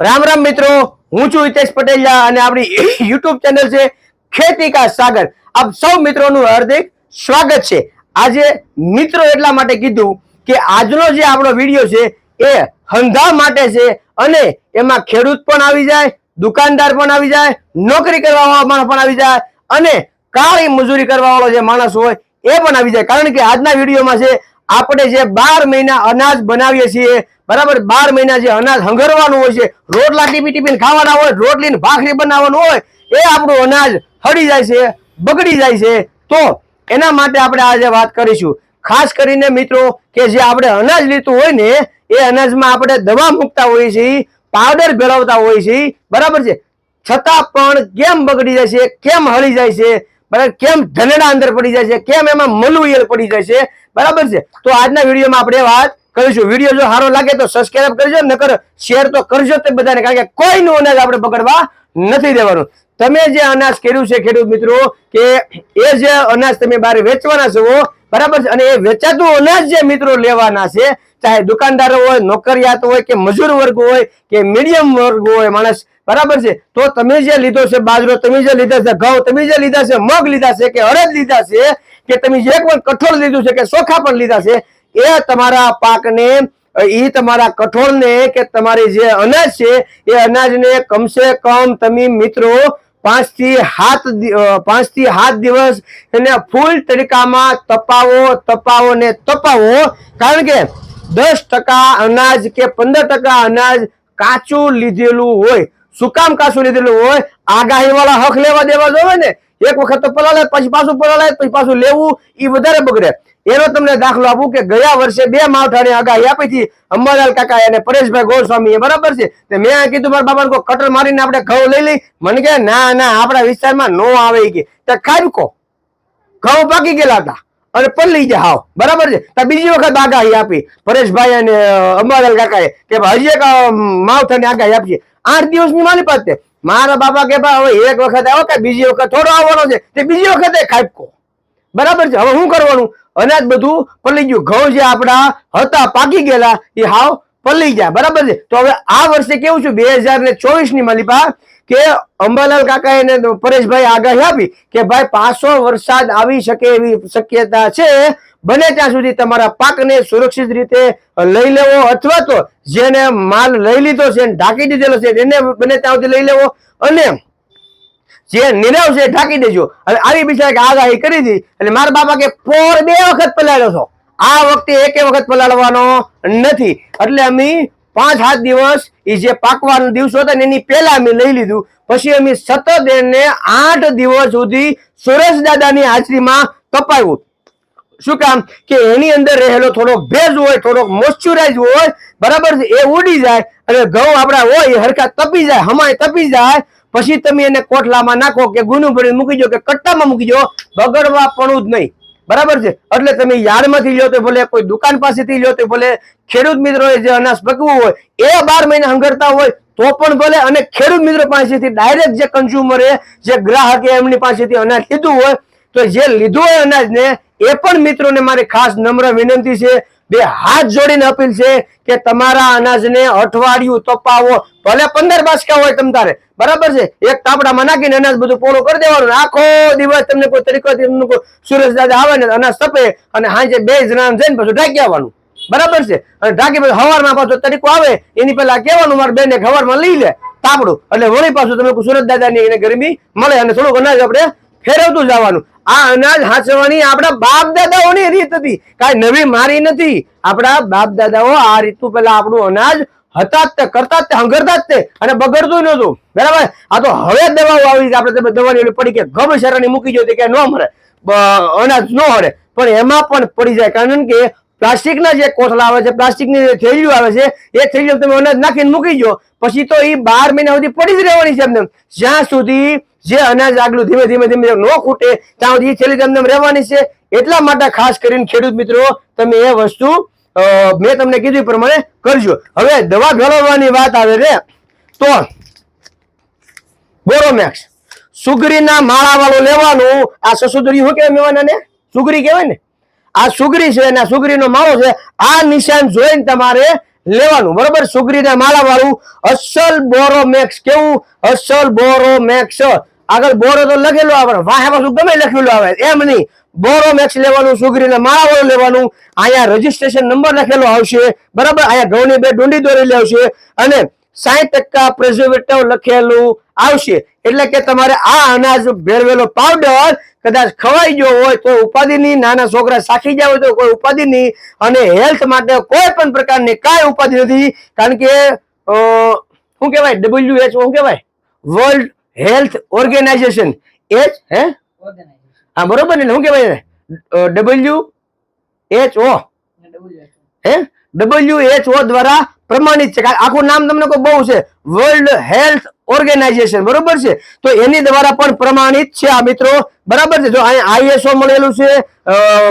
રામ રામ મિત્રો, હું છું હિતેશ પટેલિયા અને આપણી યુટ્યુબ ચેનલ છે ખેતી કા સાગર. આપ સૌ મિત્રોનું હાર્દિક સ્વાગત છે. આજે મિત્રો એટલા માટે કીધું કે આજનો જે આપણો વીડિયો છે એ હંધા માટે છે અને એમાં ખેડૂત પણ આવી જાય, દુકાનદાર પણ આવી જાય, નોકરી કરવા વાળો માણસ પણ આવી જાય અને કાળી મજૂરી કરવાવાળો જે માણસ હોય એ પણ આવી જાય. કારણ કે આજના વિડીયોમાં છે આપણે જે બાર મહિના અનાજ બનાવીએ છીએ, બરાબર? બાર મહિના જે અનાજ હંગરવાનું હોય છે, રોટલા ટીપી ટીપીને ખાવાના હોય રોટલી ભાખરી બનાવવાનું હોય, એ આપણું અનાજ હળી જાય છે, બગડી જાય છે. તો એના માટે આપણે આજે વાત કરીશું. ખાસ કરીને મિત્રો, કે જે આપણે અનાજ લીધું હોય ને, એ અનાજમાં આપણે દવા મૂકતા હોઈએ છીએ, પાવડર ભેળવતા હોઈએ છીએ, બરાબર છે? છતાં પણ કેમ બગડી જાય છે, કેમ હળી જાય છે, બરાબર? કેમ ધનેડા અંદર પડી જાય છે, કેમ એમાં મલુયલ પડી જાય છે બરાબર છે? તો આજના વિડીયોમાં આપણે વાત કરીશું. વીડિયો જો સારો લાગે તો સબસ્ક્રાઈબ કરજો, નકર શેર તો કરજો તે બધાને, કારણ કે કોઈનું અનાજ આપણે પકડવા નથી દેવાનું. તમે જે અનાજ કર્યું છે ખેડૂત મિત્રો, કે એ જે અનાજ તમે બહાર વેચવાના છો, બરાબર અને એ વેચાતું અનાજ જે મિત્રો લેવાના છે, ચાહે દુકાનદારો હોય, નોકરિયાત હોય, કે મજૂર વર્ગ હોય, કે મીડિયમ વર્ગ હોય માણસ, બરાબર છે? તો તમે જે લીધો છે બાજરો, તમે જે લીધા છે ઘઉં, તમે જે લીધા છે મગ લીધા છે, કે અડદ લીધા છે કે તમે જે પણ કઠોળ લીધું છે કે ચોખા પણ લીધા છે, એ તમારા પાકને, એ તમારા કઠોળને કે તમારી જે અનાજ છે, એ અનાજને કમસે કમ તમે મિત્રો પાંચથી હાથ પાંચથી હાથ દિવસ એને ફૂલ તરીકામાં તપાવો તપાવો ને તપાવો. કારણ કે દસ ટકા અનાજ કે પંદર ટકા અનાજ કાચું લીધેલું હોય. સુકામ કામ કાચું લીધેલું હોય? આગાહી વાળા હક લેવા દેવા જોવે ને. એક વખત તો પલાળે, પછી પાછું પલાળે, પછી પાછું લેવું એ વધારે બગડે. એનો તમને દાખલો આપું કે ગયા વર્ષે બે માવઠાની આગાહી આપી હતી અંબાલાલ કાકા અને પરેશભાઈ ગોસ્વામી બરાબર છે? તે મેં કીધું, મારા બાબા કોઈ કટર મારીને આપણે ઘઉં લઈ લઈ. મને કે ના ના, આપણા વિસ્તારમાં નો આવે કે. તે ખાબકો ઘઉં પાકી ગયેલા હતા અને પલ્લી ગયા, હાવ. બરાબર છે? તો બીજી વખત આગાહી આપી પરેશભાઈ અને અંબાલાલ કાકાએ કે હજી એક માવઠાની આગાહી આપી આઠ દિવસની મારી પાસે મારા બાપા કે ભાઈ, હવે એક વખત આવો કે બીજી વખત થોડો આવવાનો છે. તે બીજી વખતે ખાબકો બરાબર છે? હવે શું કરવાનું? અનાજ બધું પલી ગયું. ઘઉં જે આપણા હતા, પાકી ગયેલા, એ હાવ પલી ગયા. બરાબર છે? તો હવે આ વર્ષે કેવું છું? બે હજાર ને ચોવીસની માલિપા કે અંબાલાલ કાકાએ એને પરેશભાઈ આગાહી આપી કે ભાઈ પાછો વરસાદ આવી શકે એવી શક્યતા છે, બને ત્યાં સુધી તમારા પાકને સુરક્ષિત રીતે લઈ લેવો અથવા તો જેને માલ લઈ લીધો છે ઢાંકી દીધેલો છે, એને બને ત્યાં સુધી લઈ લેવો અને જે નિરવ છે ઢાંકી દેજો. હવે આવી બિચારા કે આગાહી કરી હતી. એટલે મારા બાપા કે પોર બે વખત પલાળ્યો છો આ વખતે એકે વખત પલાળવાનો નથી. એટલે અમે પાંચ સાત દિવસ એ જે પાકવાનો દિવસો હતા એની પહેલા અમે લઈ લીધું. પછી અમે સતત એને આઠ દિવસ સુધી સુરેશ દાદાની હાજરીમાં તપાવ્યું શું કામ? કે એની અંદર રહેલો થોડોક ભેજ હોય, થોડોક મોઇશ્ચરાઇઝ હોય, બરાબર એ ઉડી જાય અને ઘઉં આપણા હોય, એ હરખા તપી જાય, હમાય તપી જાય. પછી તમે એને કોટલામાં નાખો કે ગુનું ભરી મૂકી દો કે કટ્ટામાં મૂકી દો, બગડવા પણ જ નહીં. બરાબર છે? એટલે તમે યાર્ડમાંથી લ્યો તો ભલે કોઈ દુકાન પાસેથી લ્યો તો ભલે ખેડૂત મિત્રોએ જે અનાજ પકવું હોય, એ બાર મહિના હંગરતા હોય, તો પણ ભલે અને ખેડૂત મિત્રો પાસેથી ડાયરેક્ટ જે કન્ઝ્યુમરે જે ગ્રાહકે એમની પાસેથી અનાજ લીધું હોય, તો જે લીધું હોય અનાજને, એ પણ મિત્રોને મારી ખાસ નમ્ર વિનંતી છે. બે હાથ જોડીને અપીલ છે કે તમારા અનાજને અઠવાડિયું તપાવો. ભલે પંદર બાસકા હોય તમ તારે બરાબર છે? એક તાપડામાં નાખીને અનાજ બધું પોળું કરી દેવાનું. આખો દિવસ તમને કોઈ તરીકો સુરેશ દાદા આવે ને અનાજ તપે અને હાજે બે જણા જઈને પછી ઢાંકી આવવાનું. બરાબર છે? અને ઢાંકી પછી હવારમાં પાછો તરીકો આવે, એની પહેલા કહેવાનું, મારે બેને હવારમાં લઈ લે તાપડું. એટલે વળી પાછું તમે સુરત દાદાની એને ગરમી મળે અને થોડુંક અનાજ આપણે ફેરવતું જવાનું. આ અનાજ હાંચવાની આપણા બાપ દાદાઓની રીત હતી. કાંઈ નવી મારી નથી. આપણા બાપ દાદાઓ આ રીતનું પેલા આપણું અનાજ હતા જ તે, કરતા જ તે, હંગરતા જ તે, અને બગડતું નહોતું બરાબર? આ તો હવે દવાઓ આવી આપણે દવાની પડી કે ગમે શરણી મૂકી જોઈએ કે ન મરે. અનાજ ન હરે. પણ એમાં પણ પડી જાય. કારણ કે પ્લાસ્ટિકના જે કોથળા આવે છે, પ્લાસ્ટિકની જે થેલીઓ આવે છે, એ થેલીઓ તમે અનાજ નાખીને મૂકી દો. પછી તો એ બાર મહિના સુધી પડી જ રહેવાની છે એમને. જ્યાં સુધી જે અનાજ આગલું ધીમે ધીમે ધીમે ન ખૂટે, ત્યાં સુધી થેલી તમને રહેવાની છે. એટલા માટે ખાસ કરીને ખેડૂત મિત્રો, તમે એ વસ્તુ મેં તમને કીધું પ્રમાણે કરજો. હવે દવા ગળવાની વાત આવે છે. તો બોરોમેક્સ સુગરીના માળા વાળું લેવાનું. આ સસુદરી શું કહેવાય મેવાના ને સુગરી કહેવાય ને? આ સુગરી છે અને સુગરીનો માળો છે. આ નિશાન જોઈને તમારે લેવાનું. બરોબર? સુગરીના માળા વાળું અસલ બોરોમેક્સ કેવું? અસલ બોરોમેક્સ. આગળ બોરો તો લખેલો આવે વાહ પાછું ગમે લખેલું આવે? એમ નહીં. બોરોમેક્સ લેવાનું, સુગરીના માળાવાળું લેવાનું. અહીંયા રજીસ્ટ્રેશન નંબર લખેલો આવશે. બરાબર? અહીંયા ઘઉંની બે ડુંડી દોરેલી આવશે. અને સાહીઠ ટકા પ્રિઝર્વેટિવ લખેલું આવશે. એટલે કે તમારે આ અનાજ ભેળવેલો પાવડર કદાચ ખવાઈ ગયો હોય તો ઉપાધિની, નાના છોકરા સાખી જાય તો કોઈ ઉપાધિ નહીં અને હેલ્થ માટે કોઈ પણ પ્રકારની કાંઈ ઉપાધિ નથી. કારણ કે શું કહેવાય? ડબલ્યુ એચ શું કહેવાય? વર્લ્ડ હેલ્થ ઓર્ગેનાઇઝેશન એચ હે? હા, બરોબર ને? શું કહેવાય? ડબલ્યુ એચ ઓ હે? ડબલ્યુ એચ ઓ દ્વારા પ્રમાણિત છે. આખું નામ તમને કોઈ બહુ છે. વર્લ્ડ હેલ્થ ઓર્ગેનાઇઝેશન બરોબર છે? તો એની દ્વારા પણ પ્રમાણિત છે આ મિત્રો. બરાબર છે? જો અહીંયા આઈએસઓ મળેલું છે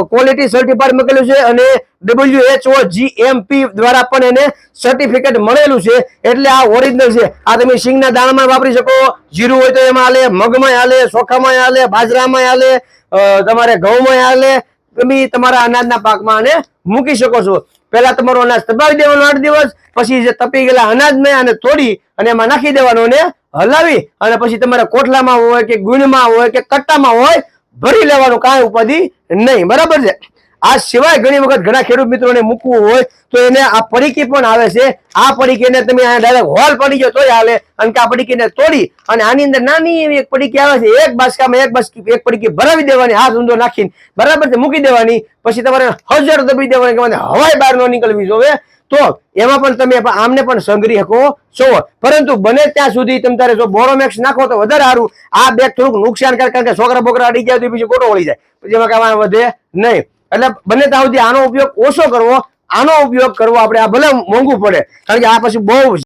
ક્વોલિટી સર્ટિફાઈડ મૂકેલું છે અને ડબલ્યુ એચ ઓ જીએમપી દ્વારા પણ એને સર્ટિફિકેટ મળેલું છે. એટલે આ ઓરિજિનલ છે. આ તમે સિંગના દાણામાં વાપરી શકો. જીરું હોય તો એમાં હાલે મગમાં હાલે ચોખામાં હાલે બાજરામાં હાલે તમારે ઘઉંમાં હાલે. તમે તમારા અનાજના પાકમાં આને મૂકી શકો છો. પહેલા તમારો અનાજ તપાવી દેવાનો આઠ દિવસ, પછી જે તપી ગયેલા અનાજને આને તોડી અને એમાં નાખી દેવાનો અને હલાવી અને પછી તમારા કોઠલામાં હોય કે ગુણમાં હોય કે કટ્ટામાં હોય, ભરી લેવાનું કાંઈ ઉપાધિ નહીં. બરાબર છે? આ સિવાય ઘણી વખત ઘણા ખેડૂત મિત્રોને મૂકવું હોય તો એને આ પડીકી પણ આવે છે. આ પડીકીને તમે ડાયરેક્ટ હોલ પડી ગયો તોય હાલે. અને આ પડીકીને તોડી અને આની અંદર નાની એવી એક પડીકી આવે છે. એક બાસકામાં એક બાસકી એક પડીકી ભરાવી દેવાની, હાથ ઊંધો નાખીને બરાબર મૂકી દેવાની. પછી તમારે હજાર દબી દેવાની કે મને હવાઈ બહાર ન નીકળવી જોવે. તો એમાં પણ તમે આમને પણ સંગ્રહી શકો છો. પરંતુ બને ત્યાં સુધી તમે તારે જો બોરોમેક્સ નાખો તો વધારે સારું. આ બેગ થોડુંક નુકસાનકારક, કારણ કે છોકરા બોકરા અડી જાય તો બીજું ખોટો વળી જાય. જેમાં કાંઈ વધે નહીં. એટલે બને સુધી આનો ઉપયોગ ઓછો કરવો, આનો ઉપયોગ કરવો આપણે આ ભલે મોંઘું પડે. કારણ કે આ પછી બહુ